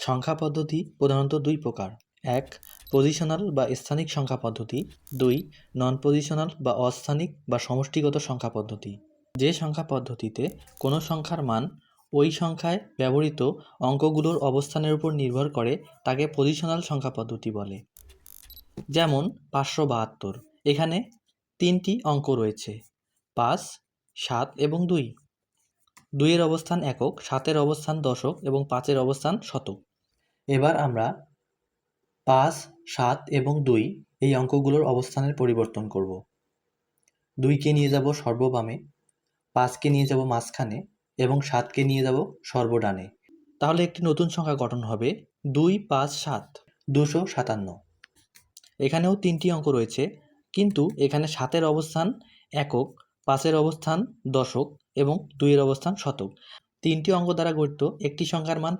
সংখ্যা পদ্ধতি প্রধানত দুই প্রকার। এক পজিশনাল বা স্থানিক সংখ্যা পদ্ধতি। দুই নন পজিশনাল বা অস্থানিক বা সমষ্টিগত সংখ্যা পদ্ধতি। যে সংখ্যা পদ্ধতিতে কোনো সংখ্যার মান ওই সংখ্যায় ব্যবহৃত অঙ্কগুলোর অবস্থানের উপর নির্ভর করে, তাকে পজিশনাল সংখ্যা পদ্ধতি বলে। যেমন, পাঁচশো বাহাত্তর। এখানে তিনটি অঙ্ক রয়েছে। পাঁচ, সাত এবং দুই। দুইয়ের অবস্থান একক, সাতের অবস্থান দশক এবং পাঁচের অবস্থান শতক। এবার আমরা পাঁচ, সাত এবং দুই এই অঙ্কগুলোর অবস্থানের পরিবর্তন করব। দুইকে নিয়ে যাব সর্ববামে, পাঁচকে নিয়ে যাব মাঝখানে এবং সাতকে নিয়ে যাব সর্বডানে। তাহলে একটি নতুন সংখ্যা গঠন হবে দুই, পাঁচ, সাত, দুশো সাতান্ন। এখানেও তিনটি অঙ্ক রয়েছে, কিন্তু এখানে সাতের অবস্থান একক, পাঁচের অবস্থান দশক এবং দুইয়ের অবস্থান শতক। তিনটি অঙ্ক দ্বারা গঠিত একটি সংখ্যার মান